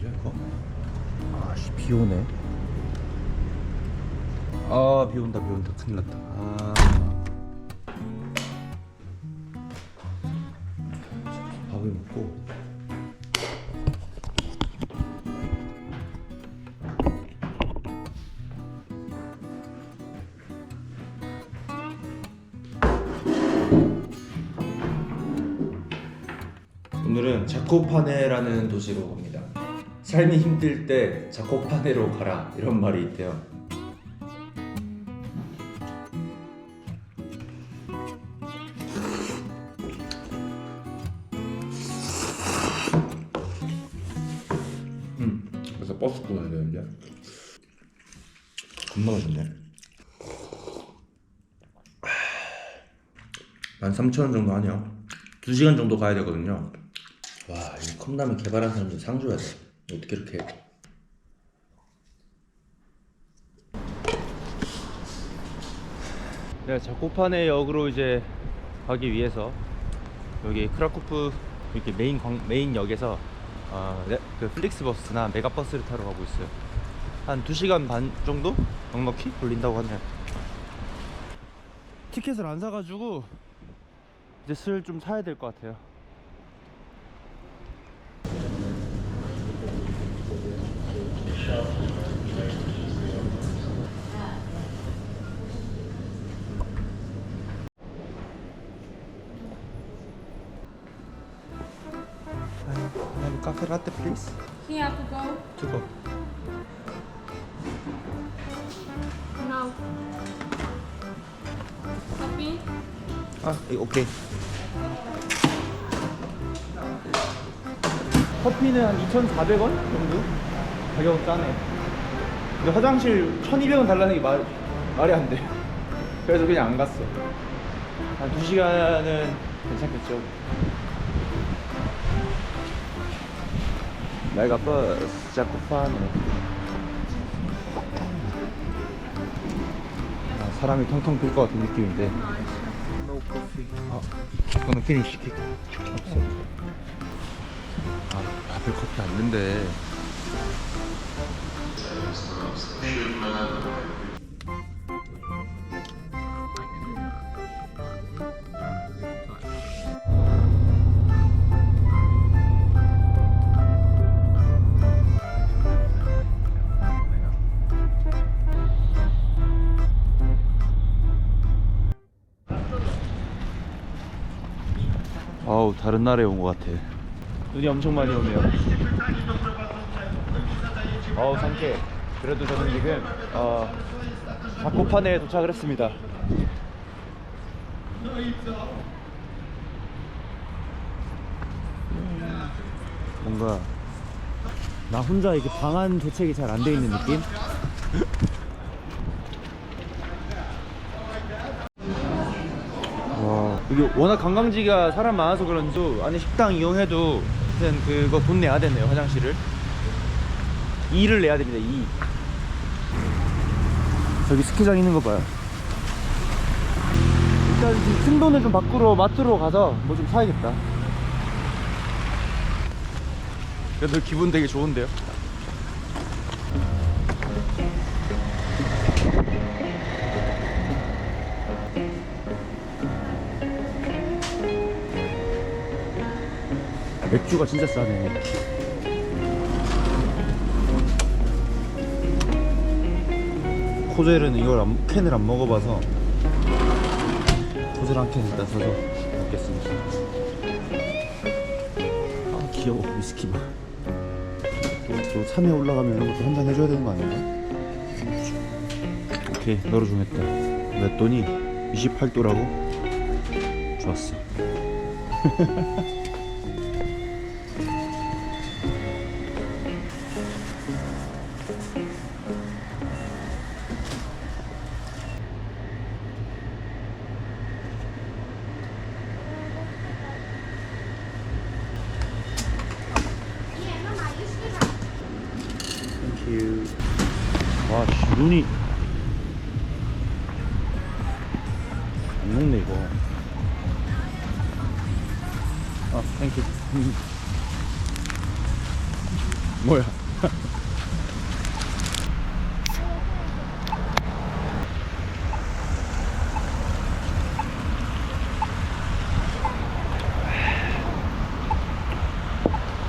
아니야 이거? 아씨 비 오네. 아비 온다 비 온다 큰일 났다. 아. 밥을 먹고. 오늘은 자코파네라는 도시로 갑니다. 삶이 힘들 때 자코파네로 가라 이런 말이 있대요. 음, 그래서 버스 타야 되는데 겁나 맛있네. 13,000원 정도 하네요. 2시간 정도 가야 되거든요. 와, 이 컵라면 개발한 사람들 상 줘야 돼. 어떻게 이렇게 해? 내가 자코파네 역으로 이제 가기 위해서 여기 크라쿠프 이렇게 메인 광, 메인 역에서 어, 네, 그 플릭스 버스나 메가 버스를 타러 가고 있어요. 한 2시간 반 정도 넉넉히 걸린다고 하네요. 티켓을 안 사가지고 이제 슬 좀 사야 될 것 같아요. Please. Here to go To go. now. Copy. 아, 오케이. 커피는 한 2,400원 정도? 가격은 싸네. 근데 화장실 1,200원 달라는 게 말, 말이 안 돼. 그래서 그냥 안 갔어. 한 2시간은 괜찮겠죠. 메가 버스 자쿠파네. 아, 사람이 텅텅 빌것 같은 느낌인데. No coffee. 아, 이거는 피니시 킥. 없어. 아, 앞에 커피 안 된대. 다른 나라에 온 것 같아. 눈이 엄청 많이 오네요. 아우 상쾌. 그래도 저는 지금 어, 자코판에 도착을 했습니다. 뭔가 나 혼자 이렇게 방안 대책이 잘 안 돼 있는 느낌? 여기 워낙 관광지가 사람 많아서 그런지 안에 식당 이용해도 하여튼 그거 돈 내야 되네요 화장실을. 2를 내야 됩니다 2 저기 스키장 있는 거 봐요. 일단 지금 큰 돈을 좀 밖으로 마트로 가서 뭐 좀 사야겠다. 그래도 기분 되게 좋은데요 맥주가 진짜 싸네. 코젤은 이걸 안, 캔을 안 먹어봐서 코젤 한 캔 일단 사서 먹겠습니다. 아 귀여워 위스키 봐. 또, 또 산에 올라가면 이런 것도 한 잔 해줘야 되는 거 아닌가? 오케이 널어주겠다. 냈더니 28도라고? 좋았어. 아, 땡큐. 뭐야?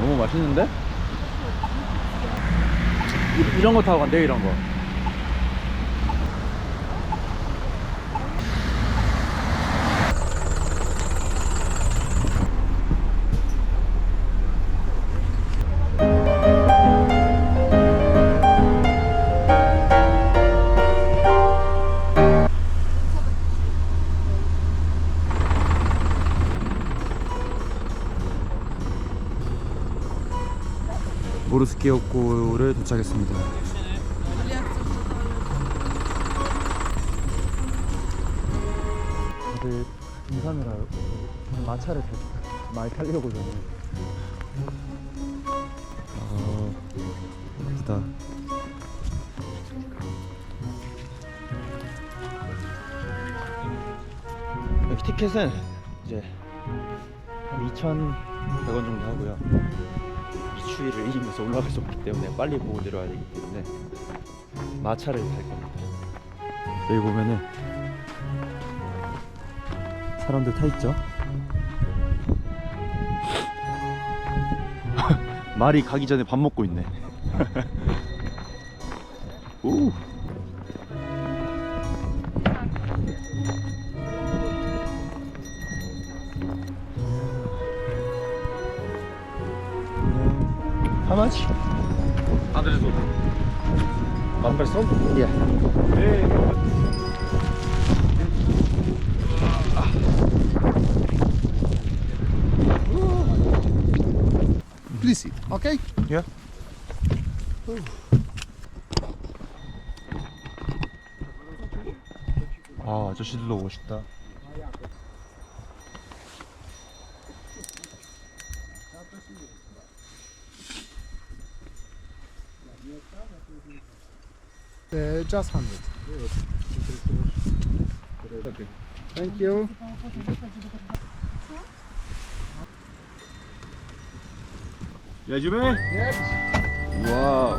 너무 맛있는데? 이, 이런 거 타고 간대 이런 거. 모르스키역고를 도착했습니다. 다들 등산을 하요. 마차를 타- 많이 타려고 저는. 아, 예쁘다. 여기 티켓은 이제 한 2,100원 정도 하고요. 이 추위를 이기면서 올라갈 수 없기 때문에 빨리 보고 내려와야 되기 때문에 마차를 탈 겁니다. 여기 보면은 사람들 타 있죠. 말이 가기 전에 밥 먹고 있네. 100 zł. 1 person? Yeah. Please sit, okay? Yeah. 아, 아저씨들도 멋있다. Just 100. Thank you. 야주메? Yes. 와우.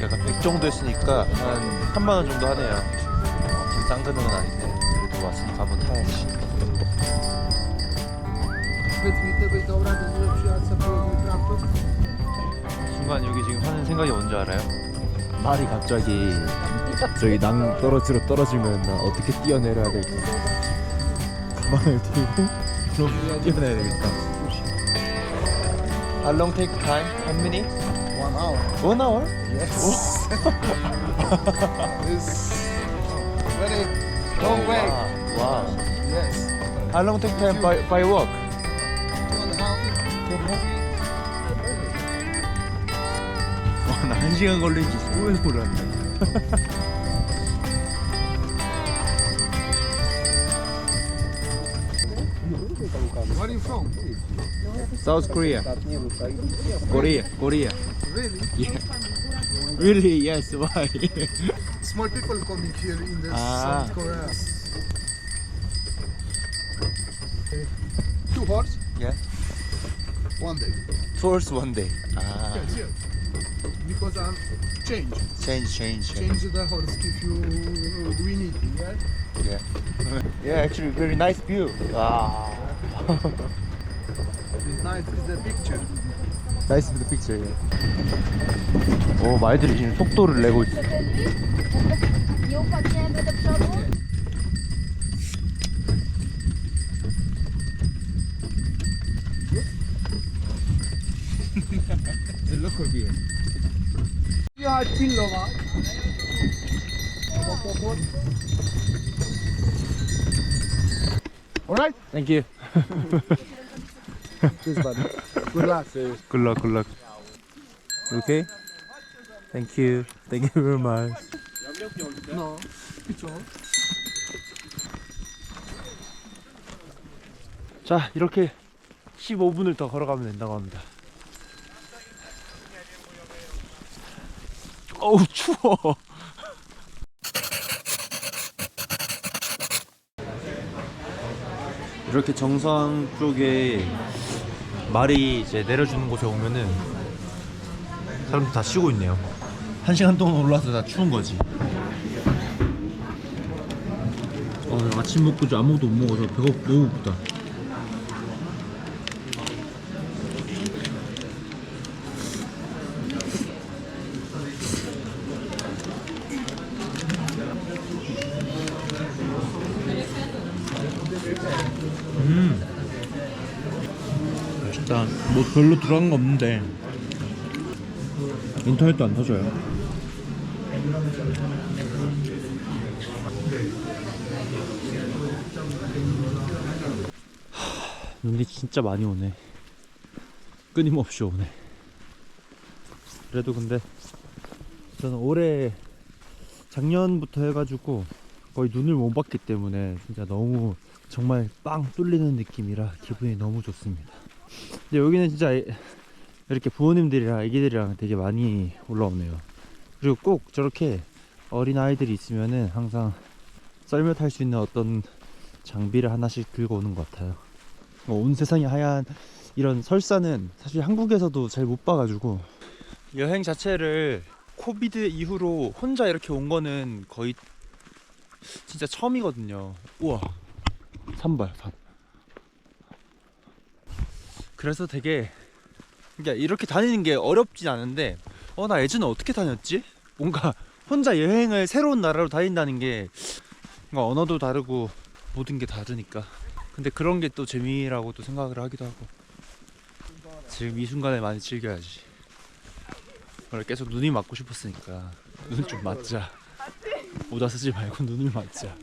약간 100 정도 했으니까 한 3만 원 정도 하네요. 엄청 싼 금액은 아닌데 그래도 왔으니까 한번 타야지. Dał radę, żeby przyjechać sobie położyć traktor? 순간 여기 지금 하는 생각이 뭔지 알아요? 말이 갑자기 저기 낭 떨어지로 떨어지면 나 어떻게 뛰어내려야 될까 가방을 들고 그럼 뛰어내야 되겠다 How long take time? How many? One hour. One hour? Yes. it's very long way. Wow. Yes. How long take time by, by walk? Two and a half. 와, 나1 시간 걸린지 꿈에서 몰랐네. Where are you from? South Korea Korea Korea Really? Really? Yes, why? Small people coming here in the Ah. South Korea. Two horse, Yeah. one day. Tours one day. 아, Yes, yes. Because I'm change. change, change, change. Change the horse if you we need, yeah? Yeah. Yeah, actually very nice view. 와. It's nice is the picture. Nice for the picture yeah. 오, 말들이 지금 속도를 내고 있어. Nie upadniemy do przodu? The local beer Ja, pillowa. Alright? Thank you Please, buddy. Good luck. Good luck, good luck. Okay? Thank you Thank you very much No. 그쵸? 자, 이렇게 15분을 더 걸어가면 된다고 합니다. 어우, 추워. 이렇게 정상 쪽에 말이 이제 내려주는 곳에 오면은 사람들 다 쉬고 있네요. 한 시간 동안 올라서 다 추운 거지. 어, 아침 먹고 저 아무것도 못 먹어서 배가 너무 고프다. 맛있다. 뭐 별로 들어간 거 없는데 인터넷도 안 터져요. 하, 눈이 진짜 많이 오네. 끊임없이 오네. 그래도 근데 저는 올해 작년부터 해가지고 거의 눈을 못 봤기 때문에 진짜 너무 정말 빵 뚫리는 느낌이라 기분이 너무 좋습니다. 근데 여기는 진짜 애- 이렇게 부모님들이랑 아기들이랑 되게 많이 올라오네요. 그리고 꼭 저렇게 어린 아이들이 있으면은 항상 썰매 탈 수 있는 어떤 장비를 하나씩 들고 오는 것 같아요. 어, 온 세상이 하얀 이런 설사는 사실 한국에서도 잘 못 봐가지고 여행 자체를 코비드 이후로 혼자 이렇게 온 거는 거의 진짜 처음이거든요. 우와 산발 산. 그래서 되게 그러니까 이렇게 다니는 게 어렵진 않은데 어 나 예전에 어떻게 다녔지? 뭔가 혼자 여행을 새로운 나라로 다닌다는 게 뭔가 언어도 다르고 모든 게 다르니까. 근데 그런 게 또 재미라고 또 생각을 하기도 하고. 지금 이 순간을 많이 즐겨야지. 원래 계속 눈이 맞고 싶었으니까. 눈 좀 맞자. 모자 쓰지 말고 눈을 맞자.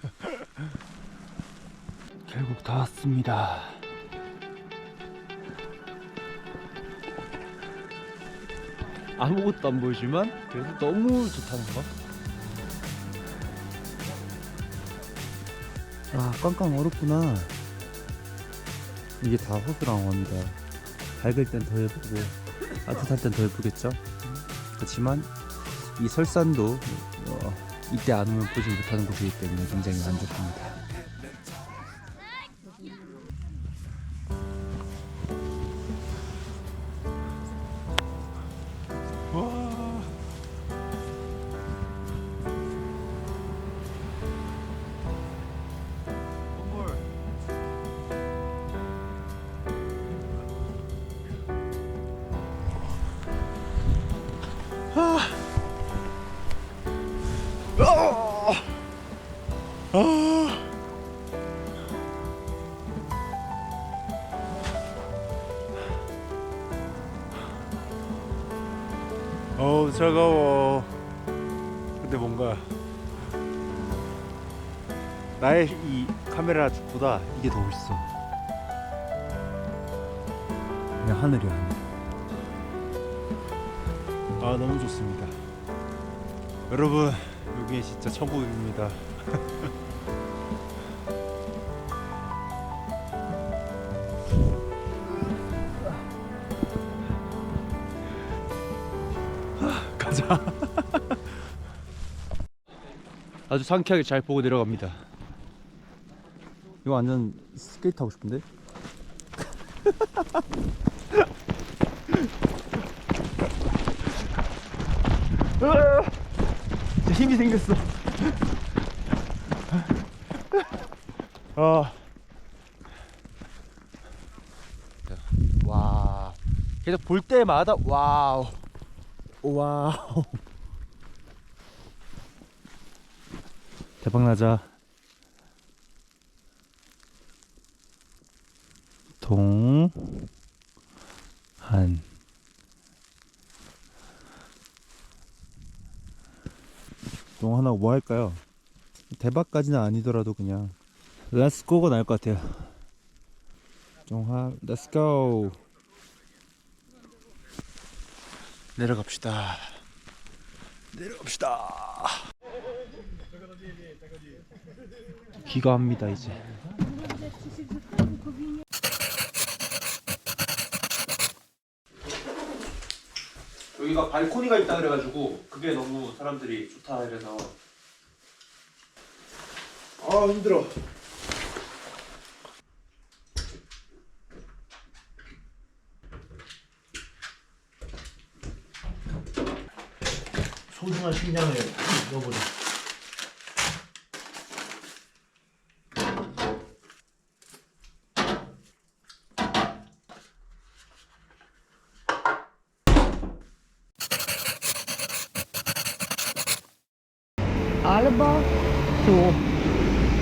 결국 다 왔습니다 아무것도 안 보이지만 그래도 너무 좋다는 거. 아 꽝꽝 얼었구나. 이게 다 호수랑 원이다. 밝을 땐 더 예쁘고 따뜻할 땐 더 예쁘겠죠. 그렇지만 이 설산도 어, 이때 안 오면 보지 못하는 곳이기 때문에 굉장히 안 좋습니다. 어우 차가워. 근데 뭔가 나의 이 카메라 보다 이게 더 멋있어. 그냥 하늘이야 하늘. 아 너무 좋습니다. 여러분 여기 진짜 천국입니다 아주 상쾌하게 잘 보고 내려갑니다. 이거 완전 스케이트 하고 싶은데! 진짜 힘이 생겼어. 아. 와. 계속 볼 때마다 와우. 와우 대박 나자. 동한. 동 하나 뭐 할까요? 대박까지는 아니더라도 그냥. 렛츠 고가 나을 것 같아요. 동하 렛츠 고 내려갑시다. 내려갑시다 귀가합니다 이제. 여기가 발코니가 있다 그래가지고 그게 너무 사람들이 좋다 이래서. 아 힘들어. 소중한 식량을 잃어버린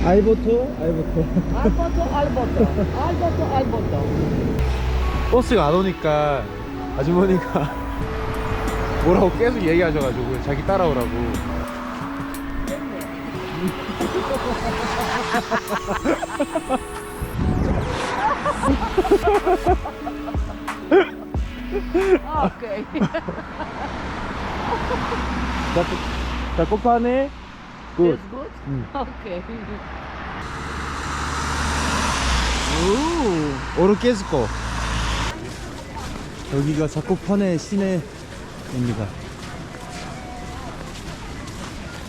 알보 투 알보 투 Albo tu, albo to. Albo tu, albo to. 버스가 안 오니까 아주머니가 뭐라고 계속 얘기하셔가지고 자기 따라오라고 Okej. 자 꽃판에 굿 Jest good? Okej. 오르케스코 여기가 자코파네 시내입니다.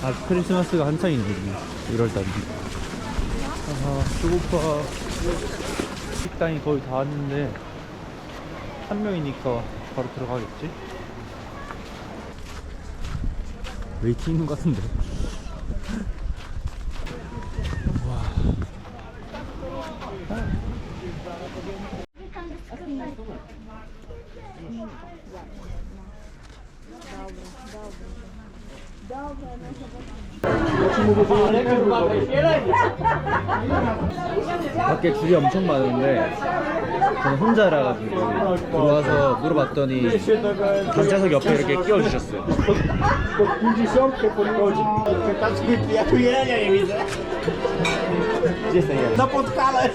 아 크리스마스가 한창이네 여기 1월 달이 아 배고파. 식당이 거의 다 왔는데 한 명이니까 바로 들어가겠지? 웨이팅 있는 것 같은데 밖에 줄이 엄청 많은데 저는 혼자라 가지고 들어와서 물어봤더니 단차석 옆에 이렇게 끼워 주셨어요. Gdzie jest ten jeleń? Na podkale.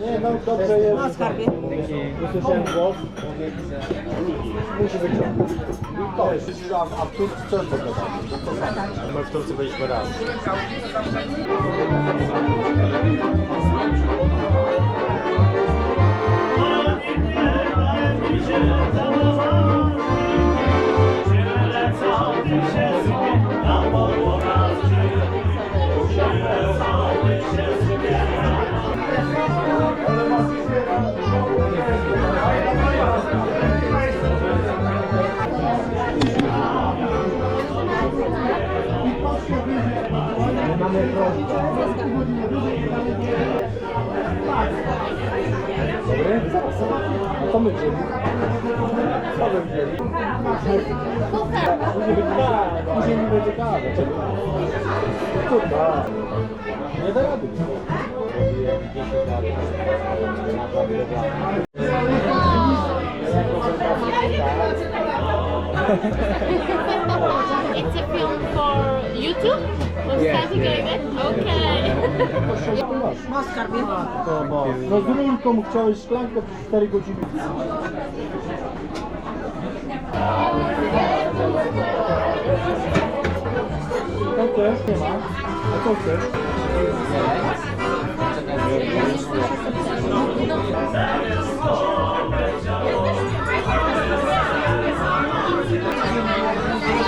Nie, no dobrze jest. Na skarbie. Usłyszałem głos. Musi być to. A tu co? My w Turcji byliśmy raz. Dobry? A to my wzięli. Co my wzięli? Później będzie kawa. Później nie będzie kawa. Kurwa. Nie da rady. It's a film for YouTube? That? Okay. To, bo, no z rurką chciałeś szklankę przez 4 godziny. Co chcesz? Nie ma. A co chcesz?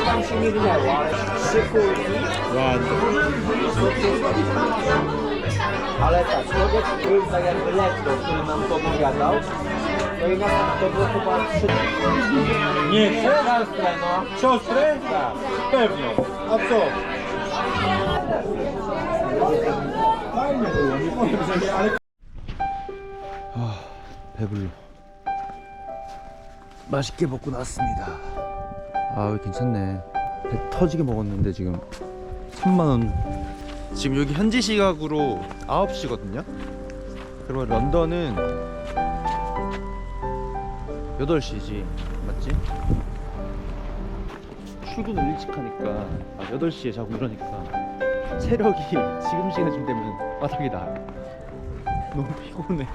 Tam się nie gnęło, ale trzy kulki. Ale tak, człowiek był tak jakby lektor, który nam to opowiadał. No i nas to było chyba trzy... Nie, siostrę no. Siostrę? Tak. Pewno. A co? Fajnie było, nie powiem, że nie, ale... 배불러. 맛있게 먹고 나왔습니다. 아, 괜찮네. 배 터지게 먹었는데 지금 3만 원. 지금 여기 현지 시각으로 9시거든요. 그러면 런던은 8시지. 맞지? 출근을 일찍 하니까 아, 8시에 자고 이러니까 체력이 지금 시간쯤 되면 바닥이 나. 너무 피곤해.